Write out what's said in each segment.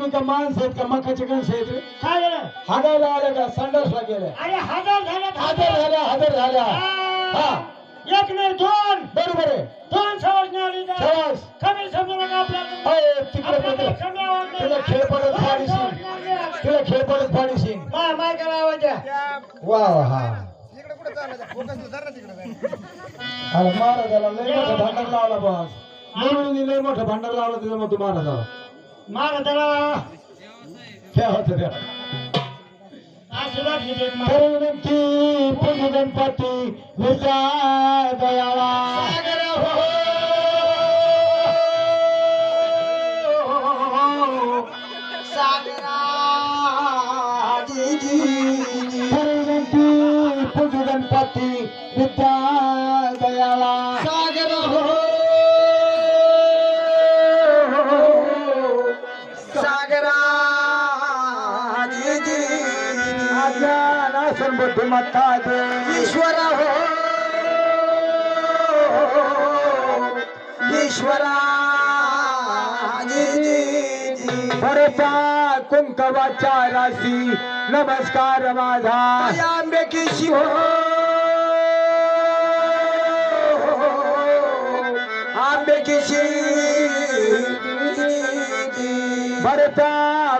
तुम्ही का माणसं आहेत का? मकाचे कणस आहेत? रे काय झालं? हागायला आल्या का? संडासला गेल्या अरे हजार झाल्यात हजर झाल्या हजर झाल्या. हा. एक नाही दोन. बरोबर आहे. दोन सवासणी आली. कमी समजू नका आपल्याला. अय, तिकडे. कमी आवाज नाही. तुला खेळ पडत दोन फाडीशील सवासणी आल्या. तुला खेळ पडत फाडीशीन मा- मायकाला आवाज द्या वा वा हा अरे महाराजाला लय मोठं भांडण लावला बॉस. म्हणून लय मोठं भांडण लावलं तिथं मग तू महाराजाला. मारा त्याला काय होतं त्या आशीर्वाद घेते एक मारा. तर विनंती पूज गणपती विचार दयाळा तर विनंती पूज गणपती विद्या दयाळा सागर हो बुद्धिमत्ता दे। ईश्वरा हो। ईश्वरा भरता कुंकवाच्या राशी नमस्कार माझा। आंबे शिव आंबे भरता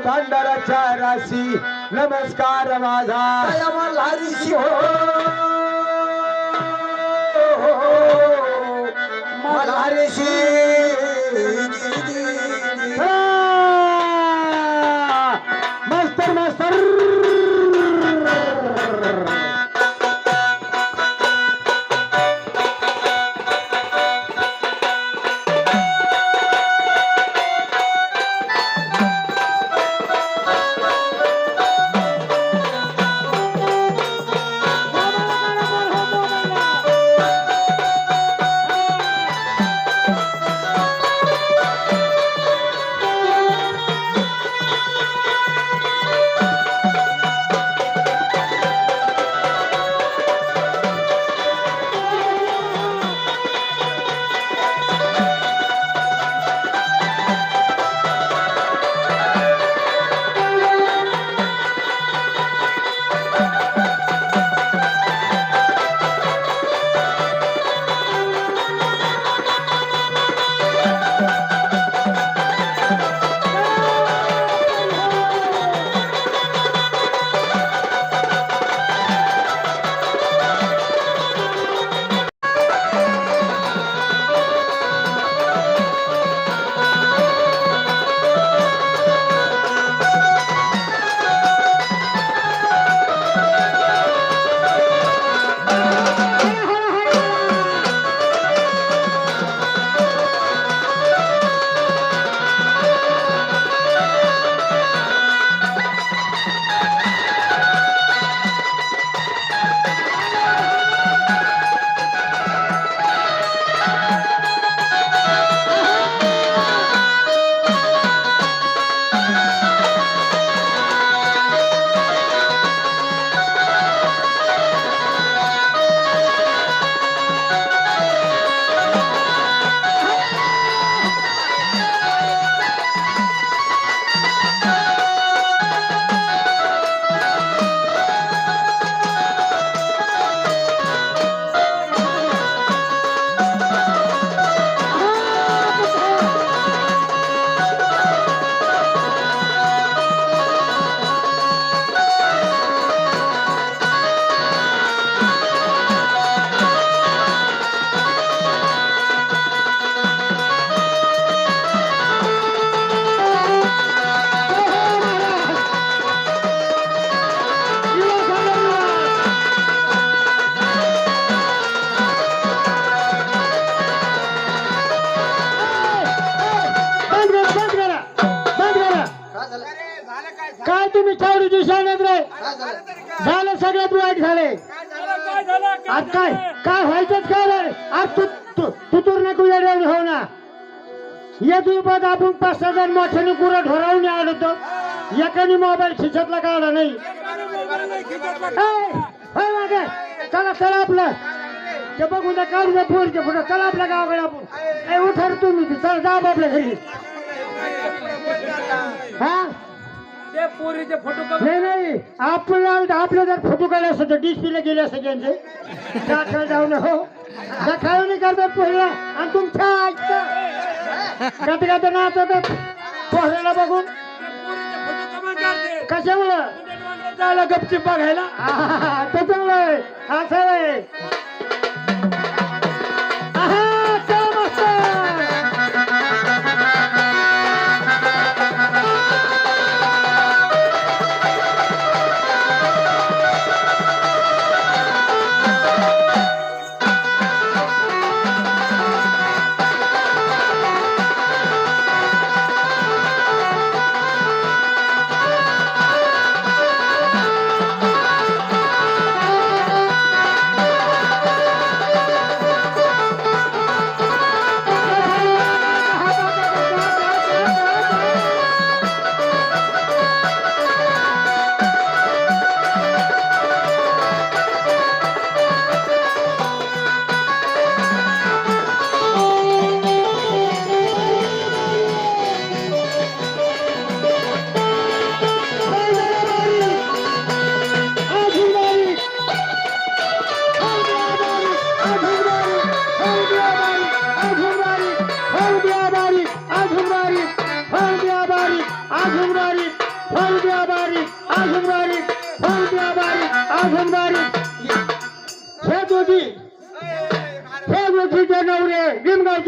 भांडाराच्या राशी नमस्कार माझा मल्हारी शिव मल्हारी मास्तर मास्तर काय तुम्ही चावडी दिवसानच रे झालं सगळ्यात वाईट झाले. आज काय? काय व्हायचंच काय रे आज तू तू तू तर नको येणार हो ना. या द्वीपात आपण पाच सहा जण मोठ्याने गुरं ढोरावून आलो होतो. एकाने मोबाईल खिशातला काढला नाही? ए, होय मागे. चला चला आपलं. ते बघू द्या काढू द्या पोरचे फोटो. चला आपल्या गावाकडे आपण. ए उठा रे तुम्ही. चला जा आपल्या घरी. हा? ते पोरीचे फोटो नाही नाही. आपल्याला आपले जर फोटो काढले असते डिस्प्ले गेले असते त्यांचे. दाखल जाऊन हो. दाखल नाही करतात पोहला आणि तुमच्या ऐकतं कधी कधी नाचतात पोहऱ्याला बघून. कशामुळं? झाला गपचिप बघायला. आहा, त्याच्यामुळे. असं आहा,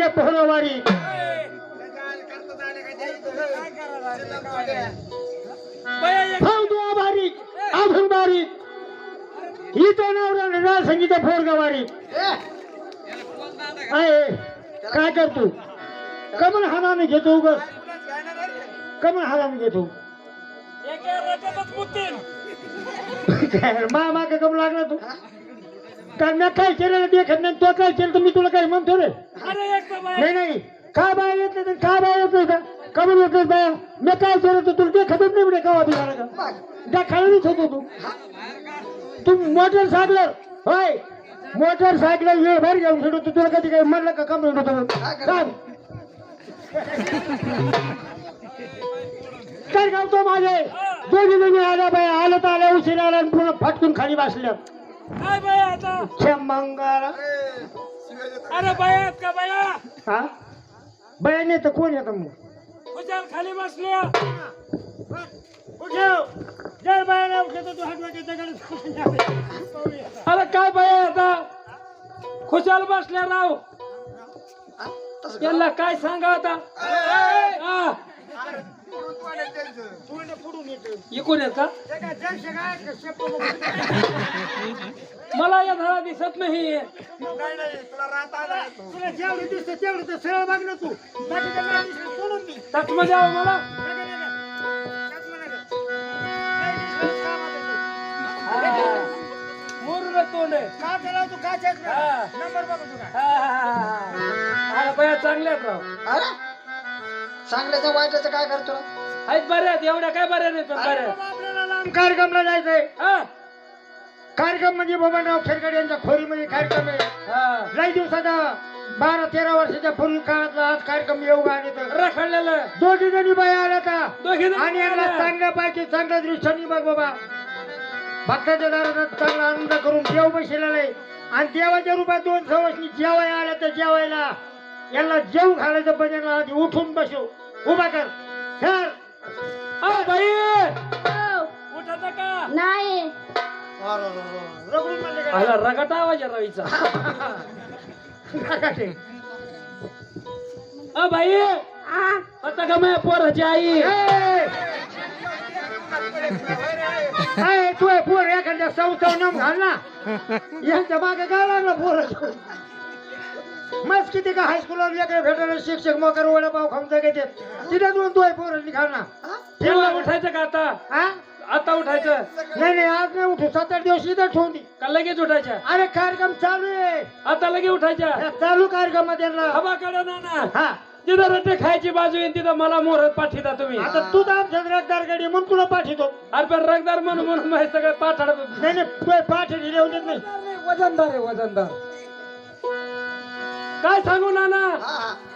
निमगावचे पोहरवारी. फावद्या बारीक अजून बारीक नवरा नाव संगीत फोरगावारी आहे. काय करतो कमल हानाने घेतो उगस. कमल हानाने घेतो. मामा का कम लागला तू? कारण मी काय केलेलं देखत नाही तो काय केलं तर मी तुला काय म्हणतो रे अरे एक तर बाया नाही नाही. काय बाय येत नाही तर काय बाय येत नाही का कमल येत नाही बाया? मी काय केलं तर तुला देखतच नाही म्हणजे कवा बिघाला का? देखायलाच होतो तू. तू मोटरसायकल होय? मोटरसायकल वेळ भर घेऊन फिरतो तुला कधी काही म्हणलं का कमी होतं सांग. काय गावतो माझे? दोघी जणी आल्या बाय आलं तर आल्या उशीर आल्या आणि पुन्हा फटकून खाली बसल्या. काय बाया आता? छे मंगारा अरे बाया आहेत का बाया? हा? बाया नाही तर कोण येतं मग? खुशाल खाली बसल्या उठव. जर बाया उठलं तू हात अरे काय बाया आता? खुशाल बसल्या राव. त्यांना काय सांगा आता? हा, इकून येत का मला या धडा दिसत नाही तुला जेवढं दिसतं तेवढं तर सरळ ना तू सोडून दे. का? दिसलं तू. तोंड आहे का केला तू काय check कर? हा. नंबर बघ हा, हा, हा, हा. अरे चांगल्या आहेत राव अरे चांगल्याचं वाईटाचं काय करतो? आहेत एवढ्या काय बऱ्या नाही पण अरे बऱ्या आहेत. बाबा, आपल्याला लांब कार्यक्रमला जायचंय. हा? कार्यक्रम म्हणजे बबनराव खेरगडे यांच्या खोरीमध्ये कार्यक्रम आहे. हा. लई दिवसाचा बारा तेरा वर्षाच्या पूर्वी काळातला आज कार्यक्रम येऊ आणि रखडलेलं. दोघी जणी बाया आल्या का दोघी जणी आणि यांना आल्या. चांगल्या पैकी चांगल्या दृष्टीने बघ बाबा. भक्ताच्या दारात चांगला आनंद करून देव बसलेला आहे. आणि देवाच्या रूपात दोन सवसनी जेवायला आल्या तर जेवायला. यांना जेव घालायचं पण यांना आधी उठून बसू. उभा कर. कर बाई! उठायचं का? नाही. रगडून म्हणले का? आला रगटा आवाज आहे रवीचा. रगाटे. अ बाई! आ, आता का माझ्या पोराची आई? ए! ए, तू आहे पोर एखाद्या नाम घाल ना. यांच्या मागे काय लागला पोर मस्त किती का हायस्कूलवर लेकर भेटायला शिक्षक मोकर वडापाव खाऊन जगायचे तिथे दोन तू आहे पोर घाल ना. ठेवला? उठायचं का आता? हा? आता उठायचं? नाही नाही आज नाही उठू. सात आठ दिवस इथं ठेवून दे. का लगेच उठायच्या? अरे कार्यक्रम चालू आहे. आता लगे उठायच्या? या चालू कार्यक्रमात यांना. हवा काढा ना ना. हा. जिथं रट्टे खायची बाजू येईल तिथं मला मोहरत पाठीदा तुम्ही. आता तू तर आमच्या रगदार गाडी म्हणून तुला पाठवतो अरे पण रगदार म्हणून म्हणून माहिती सगळं पाठाड नाही नाही तू पाठ लिहून देत नाही. वजनदार आहे वजनदार. काय सांगू नाना?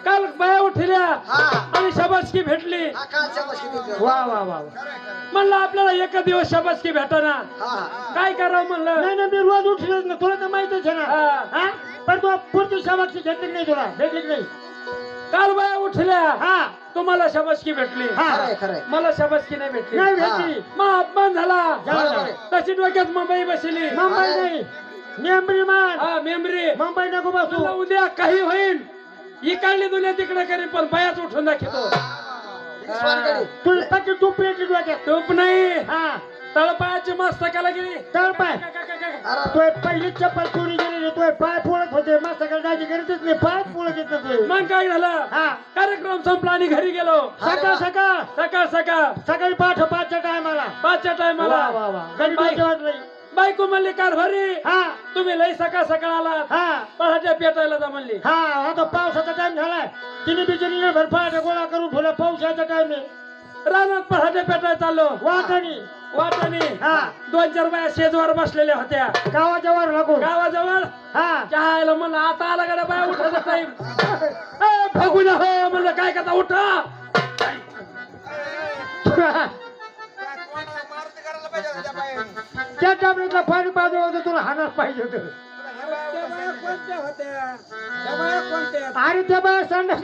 काल बाया उठल्या हा. आणि शबासकी भेटली. शाबासकी. वा वा वा वा. म्हणलं आपल्याला एक दिवस शबासकी भेटाना. काय करावं म्हणलं? नाही नाही मी रोज उठलेच ना तुला तर माहितच आहे ना. हा. पण तू पुढची शाबाक्षी घेतली नाही तुला. भेटली नाही. काल बाया उठल्या. हा. तुम्हाला शबासकी भेटली. हा. खरंय खरंय मला शबासकी नाही भेटली. नाही भेटली. मग अपमान झाला. आहे. तशी डोक्यात मुंबई बसली. मुंबई नाही. मेंबरी मान हा मेमरी मुंबई नको बसू. उद्या काही होईल. इकडली दुनिया तिकडे करेन पण बायाच उठून दाखवतो. हीच वानकडे. तू फक्त तू पेटली डोक्यात? टोप नाही. हा. तळपायाची मस्तकाला गेली तर पाय का- का- का- का- अरे. तू पहिली चप्पल चोरी गेलेली तू पाय पोळत होते. सकाळ दाजी गरजच नाही. पाय पोळत येत तू मग काय झालं? हा. कार्यक्रम संपला आणि घरी गेलो. सकाळ सकाळ. सकाळ सकाळ. सकाळी पाठ पाचच्या टायमाला. पाचच्या टायमाला. वा वा वा. गणपती बाई- वाजली बायको म्हणली कारभारी हा. तुम्ही लई सकाळ सकाळ आलात. हा. पहाटे पेटायला जा म्हणली. हा आता पावसाचा टाइम झालाय. तिने बिचारी पाठ गोळा करून ठेवला पावसाचा टाइम आहे रानात पहाटे पेटायला चाललो. वाटाणी. वाटाने हा. दोन चार बाया शेजवर बसलेल्या होत्या. गावाच्या वर लागून. गावाजवळ? हा. चहायला म्हणलं आता आला गड्या बाया उठायचा टाइम बघू ना हो. म्हणलं काय करता उठा. त्या टाबलेटला पाणी पाजलं होतं तुला हाणार पाहिजे होतं. अरे त्या बाया संडास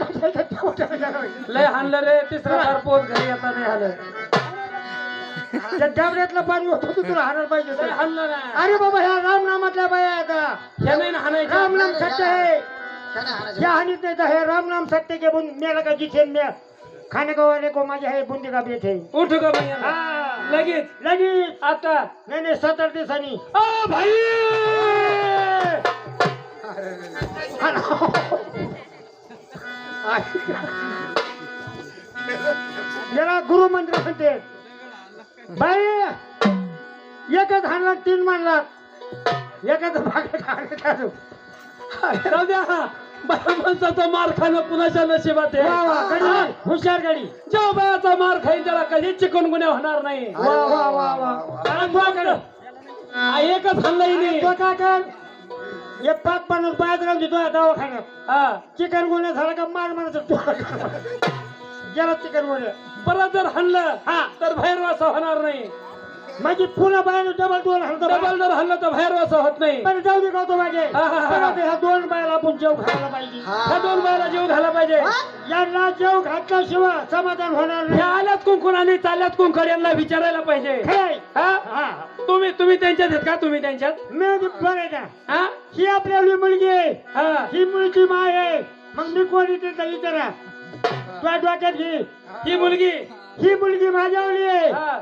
लय हाणलं रे तिसरा चार पोत घरी येता नाही आलं. त्या टाबलेटला पाणी होतं होतं तुला हाणार पाहिजे लय होतं हाणलं ना. अरे बाबा ह्या रामनामातल्या बाया आता ह्या नाही ना हाणायच्या. राम नाम सत्य है त्याने हाणायचं. या हानीत नहीं तो है राम नाम सत्य के बुन मेरा का जिसे मैं खाने को वाले को मजा है बुंदी का बेट है। उठ ग बाई हाँ, लगेच। लगेच। आता। नाही नाही सत्तर दिवसांनी ओ भाई याला गुरु मंत्र म्हणते बाई एकच हाणला तीन मानला। एकच भाग जाऊ द्या बाया माणसाचा मार खाणं पुन्हाच्या नशिबात आहे? हुशार गाडी. जेव्हा बायाचा मार खाईल त्याला कधीच चिकनगुन्या होणार नाही. एकच हल्लाही नाही तो काय कर? हे पाच पन्नास बायात राहून देतो दवाखान्यात. हा. चिकन गुन्हा झाला का मार मारायचं गेला चिकन गुन्हा. परत जर हल्लं हा. तर भैरवासा होणार नाही. म्हणजे पुन्हा बायानं डबल दोन हलतो डबल जर हल्लं तर भैरवासा होत नाही. पण जाऊ दे गावतो मागे. हा, हा, हा. ह्या दोन बायाला आपण जेव घालायला पाहिजे. ह्या दोन बायाला जीव घाला पाहिजे. यांना जेव घातल्याशिवाय समाधान होणार नाही. आल्यात कुंकून आणि चाल्यात कुंकड यांना विचारायला पाहिजे. खरंय. हा? हा. तुम्ही तुम्ही त्यांच्यात आहेत का? तुम्ही त्यांच्यात? मी बघायचा हा? ही आपल्याली मुलगी आहे. हा. ही मुलगी माय आहे. मग मी कोणी तिथं विचारा? तुझ्या डोक्यात घे. ही मुलगी. ही मुलगी माझ्यावली आहे. हा.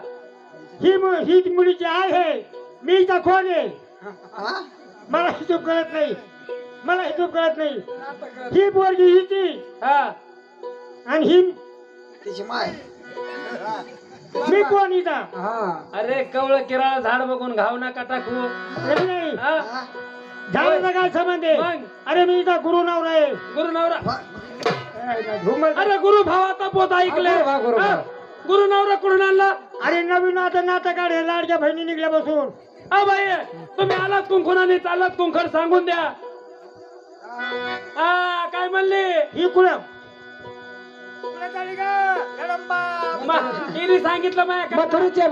ही मु- ही मुलीची आई आहे. मी इथं कोण आहे? हा? मला हिशोब कळत नाही. मला हिशोब कळत नाही. ही पोरगी हिची. हा. आणि ही तिची माय. मी कोण इथं? अरे कवळ किराळा झाड बघून घाव नका टाकू. नाही, नाही. हा? हा? झाडाचा काय संबंध. आहे मग? अरे मी इथं गुरु नवरा आहे. गुरु नवरा. अरे गुरु भावाचा पोत ऐकले हा, गुरु भाव. हा? गुरु नवरा कुठून आणला? अरे नवीन आता नातं काढे लाडक्या बहिणी निघल्या बसून हा बाई तुम्ही आलात कुंकुनाने चाललात कुंखर सांगून द्या. हा काय म्हणली? ही हिने सांगितलं माझ्या मथुरीचे